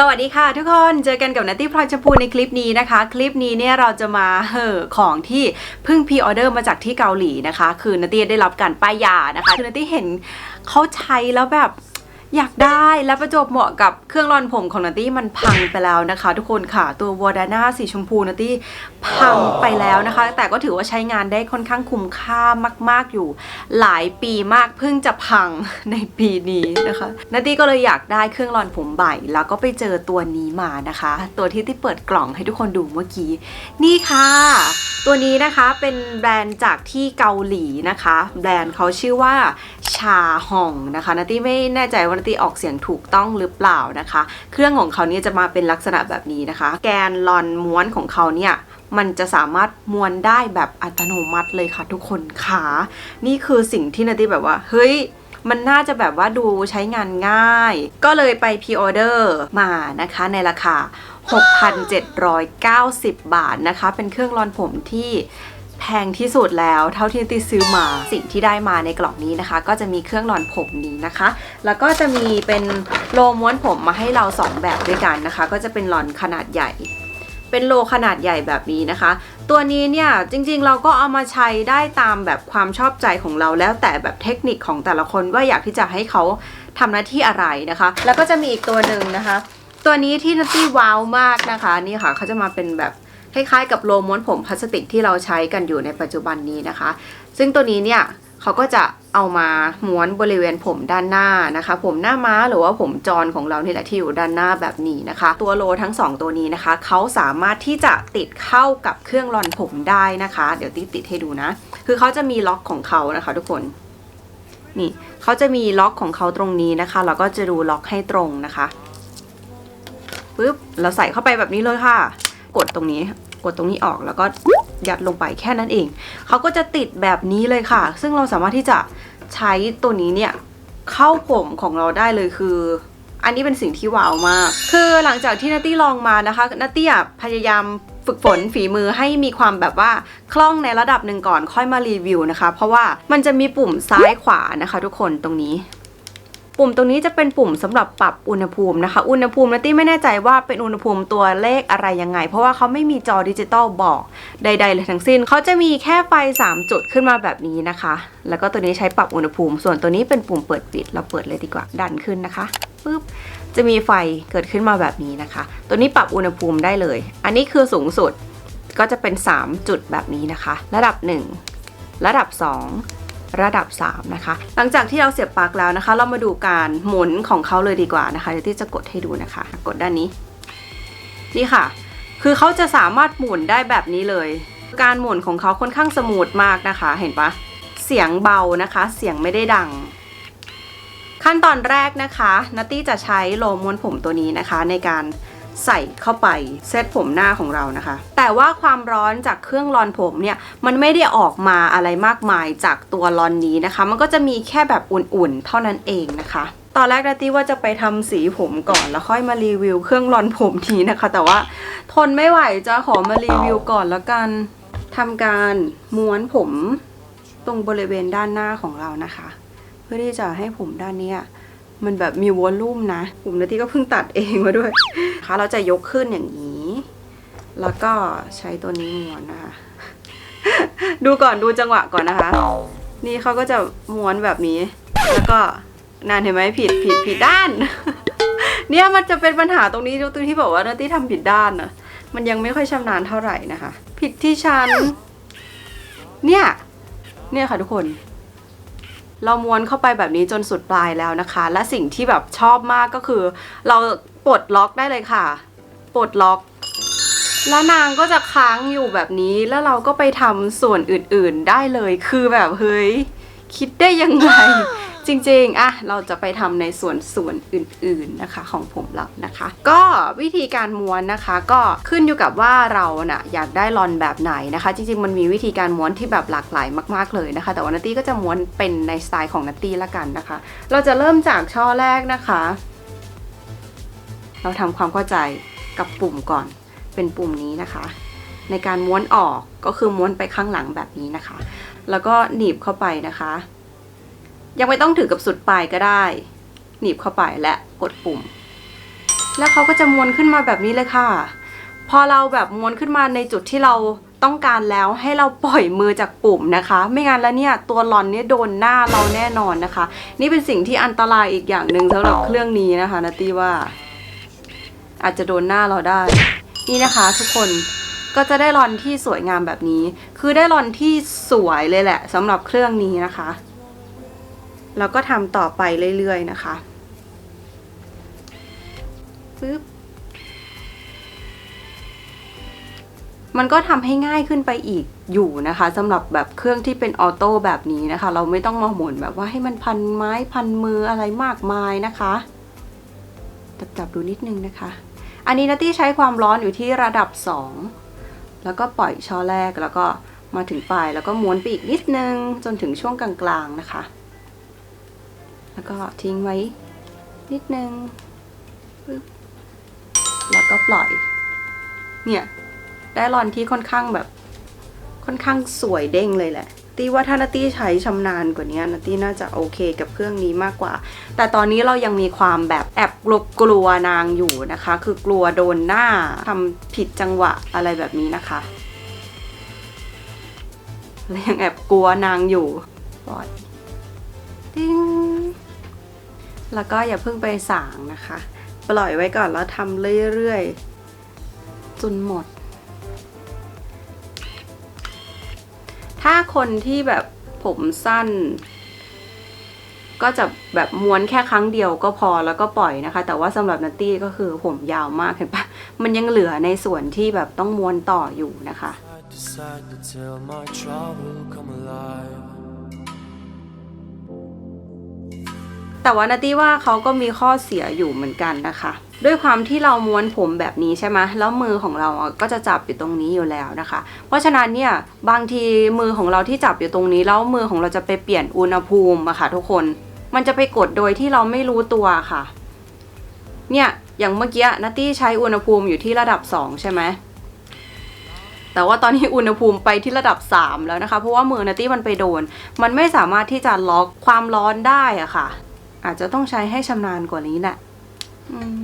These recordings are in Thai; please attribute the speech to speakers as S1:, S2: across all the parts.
S1: สวัสดีค่ะทุกคนเจอกันกับนัตตี้พลอยชมพูในคลิปนี้นะคะ คลิปนี้เนี่ยเราจะมาเห่อของที่เพิ่งพรีออเดอร์มาจากที่เกาหลีนะคะ คือนัตตี้ได้รับการป้ายยานะคะคือนัตตี้เห็นเขาใช้แล้วแบบ อยากได้แล้วประจบเหมาะกับเครื่องรอนผมของนัตตี้มันพังไปแล้วนะคะ ทุกคนค่ะตัววอร์ดาน่าสีชมพูนัตตี้พังไปแล้วนะคะ แต่ก็ถือว่าใช้งานได้ค่อนข้างคุ้มค่ามาก ๆอยู่ หลายปีมากเพิ่งจะพังในปีนี้นะคะนาตี้ก็เลยอยากได้เครื่องรอนผมใหม่แล้วก็ไปเจอตัวนี้มานะคะ ตัวที่ที่เปิดกล่องให้ทุกคนดูเมื่อกี้ นี่ค่ะ ตัวนี้นะคะเป็นแบรนด์จากที่เกาหลีนะคะ แบรนด์เขาชื่อว่าชาฮองนะคะนาตี้ไม่แน่ใจว่านาตี้ออกเสียงถูกต้องหรือเปล่านะคะ เครื่องของเขาเนี่ยจะมาเป็นลักษณะแบบนี้นะคะ แกนลอนม้วนของเขาเนี่ยมันจะสามารถม้วนได้แบบอัตโนมัติเลยค่ะทุกคนค่ะ นี่คือสิ่งที่นาตี้แบบว่า เฮ้ย มันน่าจะแบบว่าดูใช้งานง่าย ก็เลยไปพรีออเดอร์มานะคะในราคา 6,790 บาทนะคะ เป็นเครื่องรอนผมที่แพงที่สุดแล้วเท่าที่ตี้ซื้อมาสิ่งที่ได้มาในกล่องนี้นะคะ ก็จะมีเครื่องรอนผมนี้นะคะ แล้วก็จะมีเป็นโลม้วนผมมาให้เราสองแบบด้วยกันนะคะ ก็จะเป็นรอนขนาดใหญ่ เป็นโลขนาดใหญ่แบบนี้นะคะ ตัวนี้เนี่ยจริงๆเราก็เอามาใช้ได้ตามแบบความชอบใจของเราแล้วแต่แบบเทคนิคของแต่ละคนว่าอยากที่จะให้เขาทำหน้าที่อะไรนะคะ แล้วก็จะมีอีกตัวหนึ่งนะคะ ตัวนี้ที่นัตตี้ว้าวมากนะคะนี่ค่ะเขาจะมาเป็นแบบคล้ายๆ กับโลม้วนผมพลาสติกที่เราใช้กันอยู่ในปัจจุบันนี้นะคะ ซึ่งตัวนี้เนี่ย เขาก็จะเอามาม้วนบริเวณผมด้านหน้านะคะ ผมหน้าม้าหรือว่าผมจรของเรานี่แหละที่อยู่ด้านหน้าแบบนี้นะคะ ตัวโลทั้งสองตัวนี้นะคะเขาสามารถที่จะติดเข้ากับเครื่องรอนผมได้นะคะ เดี๋ยวติดติดให้ดูนะ คือเขาจะมีล็อกของเขานะคะ ทุกคนนี่เขาจะมีล็อกของเขาตรงนี้นะคะแล้วก็จะดูล็อกให้ตรงนะคะปึ๊บเราใส่เข้าไปแบบนี้เลยค่ะ กดตรงนี้ กดตรงนี้ออกแล้วก็ ยัดลงไปแค่นั้นเอง เขาก็จะติดแบบนี้เลยค่ะ ซึ่งเราสามารถที่จะใช้ตัวนี้เนี่ยเข้าผมของเราได้เลยคือ อันนี้เป็นสิ่งที่ว้าวมาก คือหลังจากที่นัตตี้ลองมานะคะนัตตี้พยายามฝึกฝนฝีมือให้มีความแบบว่าคล่องในระดับหนึ่งก่อนค่อยมารีวิวนะคะ เพราะว่ามันจะมีปุ่มซ้ายขวานะคะ ทุกคนตรงนี้ ปุ่มตรงนี้จะเป็นปุ่มสำหรับปรับอุณหภูมินะคะ อุณหภูมินัตตี้ไม่แน่ใจว่าเป็นอุณหภูมิตัวเลขอะไรยังไง เพราะว่าเขาไม่มีจอดิจิตอลบอกใด ๆ เลยทั้งสิ้น เขาจะมีแค่ไฟ 3 จุดขึ้นมาแบบนี้นะคะ แล้วก็ตัวนี้ใช้ปรับอุณหภูมิ ส่วนตัวนี้เป็นปุ่มเปิดปิด เราเปิดเลยดีกว่า ดันขึ้นนะคะปึ๊บจะมีไฟเกิดขึ้นมาแบบนี้นะคะ ตัวนี้ปรับอุณหภูมิได้เลย อันนี้คือสูงสุดก็จะเป็น 3 จุดแบบนี้นะคะ ระดับ 1 ระดับ 2 ระดับ 3 นะคะ หลังจากที่เราเสียบปลั๊กแล้วนะคะ เรามาดูการหมุนของเขาเลยดีกว่านะคะเดี๋ยวที่จะกดให้ดูนะคะ กดด้านนี้ นี่ค่ะ คือเขาจะสามารถหมุนได้แบบนี้เลย การหมุนของเขาค่อนข้างสมูทมากนะคะ เห็นปะเสียงเบานะคะ เสียงไม่ได้ดัง ขั้นตอนแรกนะคะนัตตี้จะใช้โลม้วนผมตัวนี้นะคะ ในการ ใส่เข้าไปเซตผมหน้าของเรานะคะ แต่ว่าความร้อนจากเครื่องรอนผมเนี่ยมันไม่ได้ออกมาอะไรมากมายจากตัวรอนนี้นะคะ มันก็จะมีแค่แบบอุ่นๆ เท่านั้นเองนะคะตอนแรกนัตตี้ว่าจะไปทำสีผมก่อนแล้วค่อยมารีวิวเครื่องรอนผมนี้นะคะ แต่ว่าทนไม่ไหวจะขอมารีวิวก่อนแล้วกันทำการม้วนผมตรงบริเวณด้านหน้าของเรานะคะ เพื่อที่จะให้ผมด้านเนี้ย มันแบบมีวอลลุ่มนะผมนาทีก็เพิ่งตัดเองมาด้วยนะคะเราจะยกขึ้นอย่างนี้ แล้วก็ใช้ตัวนี้ม้วนนะคะ ดูก่อนดูจังหวะก่อนนะคะ นี่เขาก็จะม้วนแบบนี้ แล้วก็นานเห็นไหมผิดผิดผิดด้าน เนี่ยมันจะเป็นปัญหาตรงนี้ตรงที่บอกว่านาตี้ทำผิดด้านนะมันยังไม่ค่อยชำนาญเท่าไหร่นะคะ ผิดที่ชั้น เนี่ย เนี่ยค่ะทุกคน เราม้วนเข้าไปแบบนี้จนสุดปลายแล้วนะคะ และสิ่งที่แบบชอบมากก็คือ เราปลดล็อกได้เลยค่ะ ปลดล็อกแล้วนางก็จะค้างอยู่แบบนี้แล้วเราก็ไปทำส่วนอื่นๆได้เลย คือแบบเฮ้ยคิดได้ยังไง จริงๆอะเราจะไปทำในส่วนส่วนอื่นๆนะคะของผมเรานะคะ ก็วิธีการม้วนนะคะ ก็ขึ้นอยู่กับว่าเราน่ะอยากได้รอนแบบไหนนะคะ จริงๆ มันมีวิธีการม้วนที่แบบหลากหลายมากๆเลยนะคะ แต่ว่านัตตี้ก็จะม้วนเป็นในสไตล์ของนัตตี้ละกันนะคะ เราจะเริ่มจากช่อแรกนะคะ เราทำความเข้าใจกับปุ่มก่อนเป็นปุ่มนี้นะคะ ในการม้วนออกก็คือม้วนไปข้างหลังแบบนี้นะคะ แล้วก็หนีบเข้าไปนะคะ ยังไม่ต้องถือกับสุดปลายก็ได้ หนีบเข้าไปและกดปุ่ม แล้วเขาก็จะม้วนขึ้นมาแบบนี้เลยค่ะ พอเราแบบม้วนขึ้นมาในจุดที่เราต้องการแล้วให้เราปล่อยมือจากปุ่มนะคะ ไม่งั้นแล้วเนี่ยตัวหลอนเนี่ยโดนหน้าเราแน่นอนนะคะ นี่เป็นสิ่งที่อันตรายอีกอย่างหนึ่งสำหรับเครื่องนี้นะคะนาตี้ว่า อาจจะโดนหน้าเราได้ นี่นะคะ ทุกคนก็จะได้รอนที่สวยงามแบบนี้ คือได้รอนที่สวยเลยแหละสำหรับเครื่องนี้นะคะ แล้วก็ทำต่อไปเรื่อยๆนะคะปึ๊บมันก็ทำให้ง่ายขึ้นไปอีกอยู่นะคะสำหรับแบบเครื่องที่เป็นออโต้แบบนี้นะคะ เราไม่ต้องมาหมุนแบบว่าให้มันพันไม้พันมืออะไรมากมายนะคะจับจับดูนิดนึงนะคะ อันนี้นัตตี้ใช้ความร้อนอยู่ที่ระดับ 2 แล้วก็ปล่อยช่อแรกแล้วก็มาถึงปลายแล้วก็ม้วนไปอีกนิดนึงจนถึงช่วงกลางๆนะคะ แล้วก็ทิ้งไว้นิดนึงแล้วก็ปล่อย เนี่ย ได้รอนที่ค่อนข้างแบบ ค่อนข้างสวยเด้งเลยแหละ ตีว่าถ้านาตี้ใช้ชำนาญกว่านี้นาตี้น่าจะโอเคกับเครื่องนี้มากกว่า แต่ตอนนี้เรายังมีความแบบแอบกลัวกลัวนางอยู่นะคะ คือกลัวโดนหน้าทำผิดจังหวะอะไรแบบนี้นะคะเรายังแอบกลัวนางอยู่ปล่อย ติ้ง แล้วก็อย่าเพิ่งไปสางนะคะ ปล่อยไว้ก่อนแล้วทำเรื่อยๆจนหมด ถ้าคนที่แบบผมสั้น ก็จะแบบม้วนแค่ครั้งเดียวก็พอแล้วก็ปล่อยนะคะ แต่ว่าสำหรับนัตตี้ก็คือผมยาวมากเห็นปะมันยังเหลือในส่วนที่แบบต้องม้วนต่ออยู่นะคะ
S2: decide to tell my trouble come alive.
S1: แต่ว่านาตี้ว่าเขาก็มีข้อเสียอยู่เหมือนกันนะคะ ด้วยความที่เราม้วนผมแบบนี้ใช่ไหมแล้วมือของเราอะก็จะจับอยู่ตรงนี้อยู่แล้วนะคะ เพราะฉะนั้นเนี่ยบางทีมือของเราที่จับอยู่ตรงนี้แล้วมือของเราจะไปเปลี่ยนอุณหภูมิอะค่ะทุกคน มันจะไปกดโดยที่เราไม่รู้ตัวค่ะ เนี่ยอย่างเมื่อกี้นัตตี้ใช้อุณหภูมิอยู่ที่ระดับ 2 ใช่ไหมแต่ว่าตอนนี้อุณหภูมิไปที่ระดับ 3 แล้วนะคะ เพราะว่ามือนัตตี้มันไปโดน มันไม่สามารถที่จะล็อกความร้อนได้อะค่ะ อาจจะต้องใช้ให้ชำนาญกว่านี้แหละอืม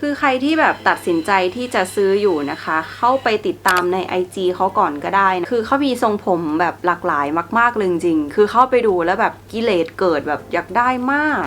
S1: คือใครที่แบบตัดสินใจที่จะซื้ออยู่นะคะ เข้าไปติดตามใน IG เขาก่อนก็ได้นะคือเขามีทรงผมแบบหลากหลายมากๆเลยจริงๆคือเข้าไปดูแล้วแบบกิเลสเกิดแบบอยากได้มาก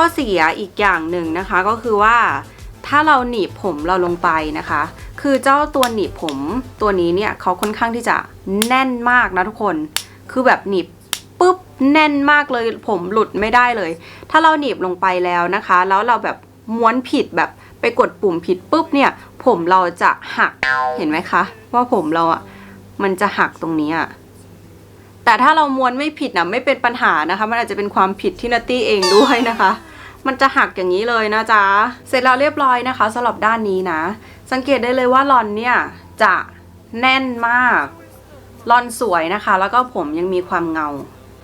S1: อเสียอีกอย่างหนึ่งนะคะก็คือว่าถ้าเราหนีบผมเราลงไปนะคะ คือเจ้าตัวหนีบผมตัวนี้เนี่ยเขาค่อนข้างที่จะแน่นมากนะทุกคน คือแบบหนีบปุ๊บแน่นมากเลยผมหลุดไม่ได้เลย ถ้าเราหนีบลงไปแล้วนะคะ แล้วเราแบบม้วนผิดแบบไปกดปุ่มผิดปุ๊บเนี่ยผมเราจะหักเห็นไหมคะ ว่าผมเราอะมันจะหักตรงนี้อะแต่ถ้าเราม้วนไม่ผิดนะไม่เป็นปัญหานะคะ มันอาจจะเป็นความผิดที่นัตตี้เองด้วยนะคะ มันจะหักอย่างนี้เลยนะจ๊ะ เสร็จแล้วเรียบร้อยนะคะสำหรับด้านนี้นะ สังเกตได้เลยว่าลอนเนี่ยจะแน่นมากลอนสวยนะคะ แล้วก็ผมยังมีความเงา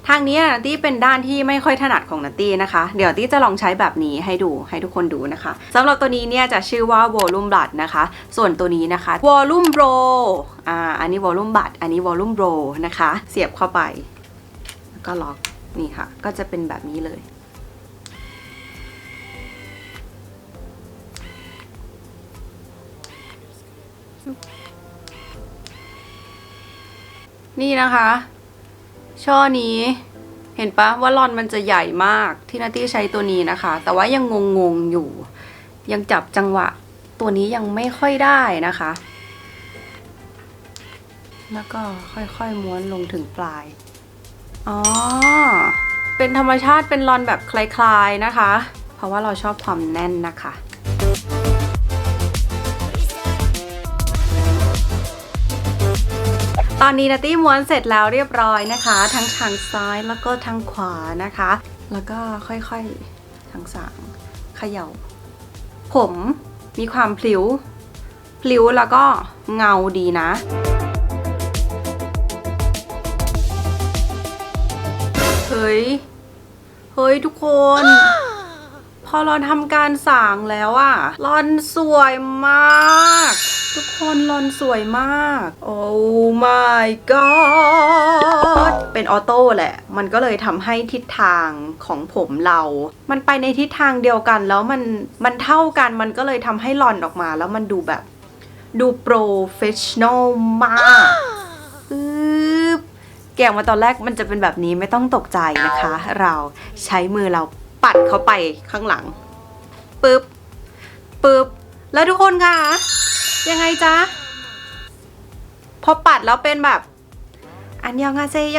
S1: ทางนี้นัตตี้เป็นด้านที่ไม่ค่อยถนัดของนัตตี้นะคะ เดี๋ยวตี้จะลองใช้แบบนี้ให้ดูให้ทุกคนดูนะคะสำหรับตัวนี้เนี่ยจะชื่อว่า Volume Blood นะคะ ส่วนตัวนี้นะคะ Volume Bro อ่าอันนี้ Volume Blood อันนี้ Volume Bro นะคะ เสียบเข้าไป แล้วก็ล็อกนี่ค่ะ ก็จะเป็นแบบนี้เลย นี่นะคะ ช่อนี้เห็นปะว่าลอนมันจะใหญ่มากที่นาตี้ใช้ตัวนี้นะคะ แต่ว่ายังงงๆอยู่ ยังจับจังหวะ ตัวนี้ยังไม่ค่อยได้นะคะ แล้วก็ค่อยๆม้วนลงถึงปลายอ๋อเป็นธรรมชาติเป็นลอนแบบคลายๆนะคะ เพราะว่าเราชอบความแน่นนะคะ ตอนนี้นัตตี้ม้วนเสร็จแล้วเรียบร้อยนะคะ ทั้งทางซ้ายแล้วก็ทางขวานะคะ แล้วก็ค่อยๆทางสางเขย่า ผมมีความพลิ้วพลิ้วแล้วก็เงาดีนะเฮ้ยเฮ้ยทุกคน พออรอนทำการสางแล้วอะรอนสวยมาก ทุกคนรอนสวยมาก โอ้ my god เป็นออโต้แหละ มันก็เลยทำให้ทิศทางของผมเรา มันไปในทิศทางเดียวกันแล้วมัน มันเท่ากัน มันก็เลยทำให้รอนออกมา แล้วมันดูแบบ ดูโปรเฟชชั่นอลมากปึ๊บแกะมาตอนแรกมันจะเป็นแบบนี้ไม่ต้องตกใจนะคะ เราใช้มือเราปัดเข้าไปข้างหลังปึ๊บปึ๊บแล้วทุกคนคะ ยังไงจ๊ะ พอปัดแล้วเป็นแบบ อันยองอาเซโย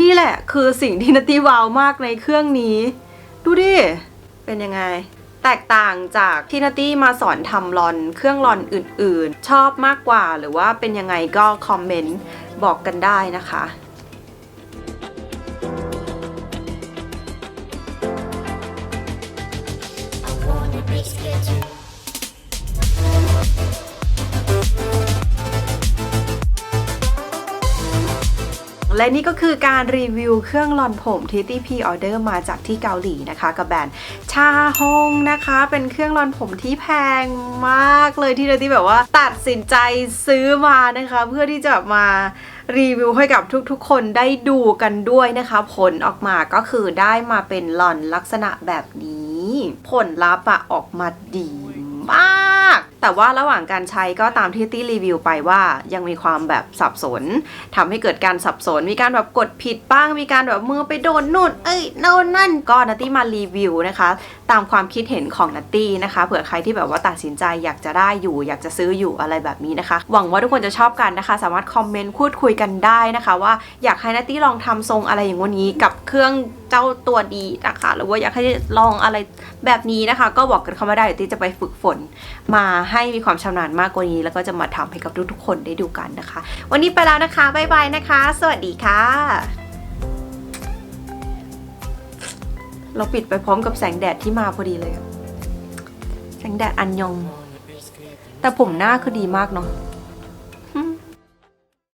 S1: นี่แหละคือสิ่งที่นัตตี้วาวมากในเครื่องนี้ ดูดิ เป็นยังไง แตกต่างจากที่นัตตี้มาสอนทำรอนเครื่องรอนอื่นๆ ชอบมากกว่าหรือว่าเป็นยังไงก็คอมเมนต์บอกกันได้นะคะ และนี่ก็คือการรีวิวเครื่องรอนผมที่ตี้พีออเดอร์มาจากที่เกาหลีนะคะ กับแบรนด์ชาฮงนะคะ เป็นเครื่องรอนผมที่แพงมากเลยที่เราที่แบบว่าตัดสินใจซื้อมานะคะ เพื่อที่จะมารีวิวให้กับทุกๆ คนได้ดูกันด้วยนะคะ ผลออกมาก็คือได้มาเป็นหลอนลักษณะแบบนี้ ผลลัพธ์อะออกมาดี มาก แต่ว่าระหว่างการใช้ก็ตามที่ตี้รีวิวไปว่ายังมีความแบบสับสนทำให้เกิดการสับสน มีการแบบกดผิดบ้าง มีการแบบมือไปโดนนู่น เอ้ยโน่นนั่นก็นัตตี้มารีวิวนะคะ ตามความคิดเห็นของนัตตี้นะคะ เผื่อใครที่แบบว่าตัดสินใจอยากจะได้อยู่ อยากจะซื้ออยู่อะไรแบบนี้นะคะ หวังว่าทุกคนจะชอบกันนะคะ สามารถคอมเมนต์พูดคุยกันได้นะคะ ว่าอยากให้นัตตี้ลองทำทรงอะไรอย่างวันนี้กับเครื่องเจ้าตัวดีนะคะหรือว่าอยากให้ลองอะไรแบบนี้นะคะ ก็บอกกันเข้ามาได้เดี๋ยวตี้จะไปฝึกฝน มาให้มีความชำนาญมากกว่านี้ แล้วก็จะมาทำให้กับทุกๆคนได้ดูกันนะคะ วันนี้ไปแล้วนะคะบ๊ายบายนะคะ สวัสดีค่ะ เราปิดไปพร้อมกับแสงแดดที่มาพอดีเลย แสงแดดอันยอง แต่ผมหน้าคือดีมากเนาะ